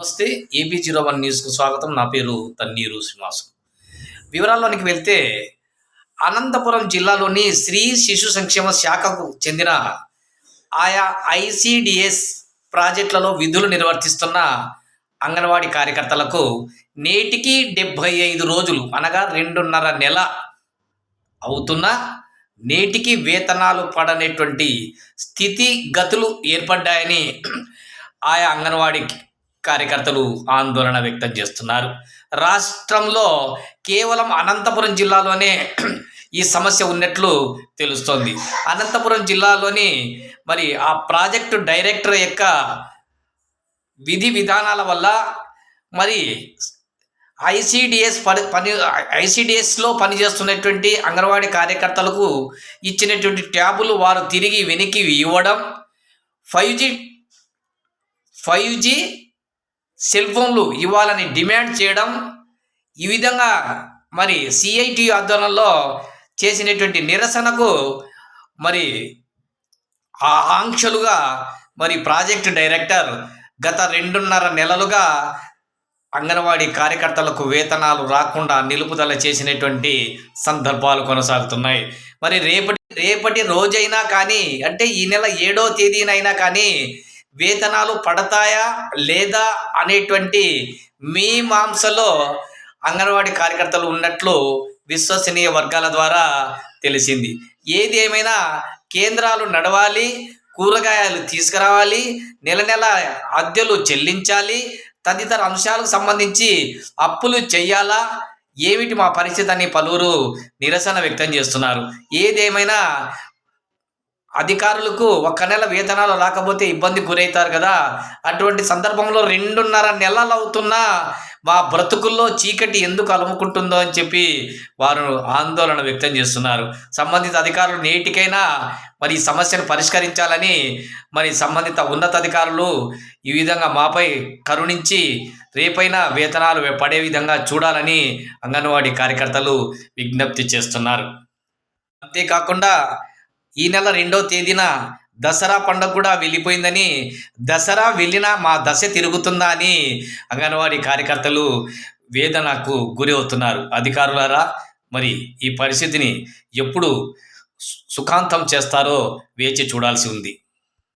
నమస్తే AB zero one న్యూస్కు స్వాగతం. నా పేరు తన్నీరు శ్రీనివాసం. వివరాల్లోనికి వెళ్తే అనంతపురం జిల్లాలోని శ్రీ శిశు సంక్షేమ శాఖకు చెందిన ఆయా ఐసిడిఎస్ ప్రాజెక్టులలో విధులు నిర్వర్తిస్తున్న అంగన్వాడీ కార్యకర్తలకు నేటికి డెబ్భై ఐదు రోజులు అనగా రెండున్నర నెల అవుతున్న నేటికి వేతనాలు పడనేటువంటి స్థితిగతులు ఏర్పడ్డాయని ఆయా అంగన్వాడీ కార్యకర్తలు ఆందోళన వ్యక్తం చేస్తున్నారు. రాష్ట్రంలో కేవలం అనంతపురం జిల్లాలోనే ఈ సమస్య ఉన్నట్లు తెలుస్తోంది. అనంతపురం జిల్లాలోని మరి ఆ ప్రాజెక్టు డైరెక్టర్ యొక్క విధి విధానాల వల్ల మరి ఐసిడిఎస్ పని పని ఐసిడిఎస్లో పనిచేస్తున్నటువంటి అంగన్వాడీ కార్యకర్తలకు ఇచ్చినటువంటి ట్యాబులు వారు తిరిగి వెనక్కి ఇవ్వడం five G five G cell ఫోన్లు ఇవ్వాలని డిమాండ్ చేయడం ఈ విధంగా మరి సిఐటి ఆధ్వర్యంలో చేసినటువంటి నిరసనకు మరి ఆ ఆంక్షలుగా మరి ప్రాజెక్ట్ డైరెక్టర్ గత రెండున్నర నెలలుగా అంగన్వాడీ కార్యకర్తలకు వేతనాలు రాకుండా నిలుపుదల చేసినటువంటి సందర్భాలు కొనసాగుతున్నాయి. మరి రేపటి రేపటి రోజైనా కానీ అంటే ఈ నెల ఏడో తేదీనైనా కానీ వేతనాలు పడతాయా లేదా అనేటువంటి మీ మాంసలో అంగన్వాడీ కార్యకర్తలు ఉన్నట్లు విశ్వసనీయ వర్గాల ద్వారా తెలిసింది. ఏది ఏమైనా కేంద్రాలు నడవాలి కూరగాయలు తీసుకురావాలి నెల నెల అద్దెలు చెల్లించాలి తదితర అంశాలకు సంబంధించి అప్పులు చెయ్యాలా ఏమిటి మా పరిస్థితి అని పలువురు నిరసన వ్యక్తం చేస్తున్నారు. ఏదేమైనా అధికారులకు ఒక్క నెల వేతనాలు రాకపోతే ఇబ్బంది గురవుతారు కదా. అటువంటి సందర్భంలో రెండున్నర నెలలు అవుతున్నా మా బ్రతుకుల్లో చీకటి ఎందుకు అలుముకుంటుందో అని చెప్పి వారు ఆందోళన వ్యక్తం చేస్తున్నారు. సంబంధిత అధికారులు నేటికైనా మరి ఈ సమస్యను పరిష్కరించాలని మరి సంబంధిత ఉన్నతాధికారులు ఈ విధంగా మాపై కరుణించి రేపైనా వేతనాలు పడే విధంగా చూడాలని అంగన్వాడీ కార్యకర్తలు విజ్ఞప్తి చేస్తున్నారు. అంతేకాకుండా ఈ నెల రెండవ తేదీన దసరా పండుగ కూడా వెళ్ళిపోయిందని దసరా వెళ్ళినా మా దశ తిరుగుతుందా అని అంగన్వాడీ కార్యకర్తలు వేదనకు గురి అవుతున్నారు. అధికారులారా మరి ఈ పరిస్థితిని ఎప్పుడు సుఖాంతం చేస్తారో వేచి చూడాల్సి ఉంది.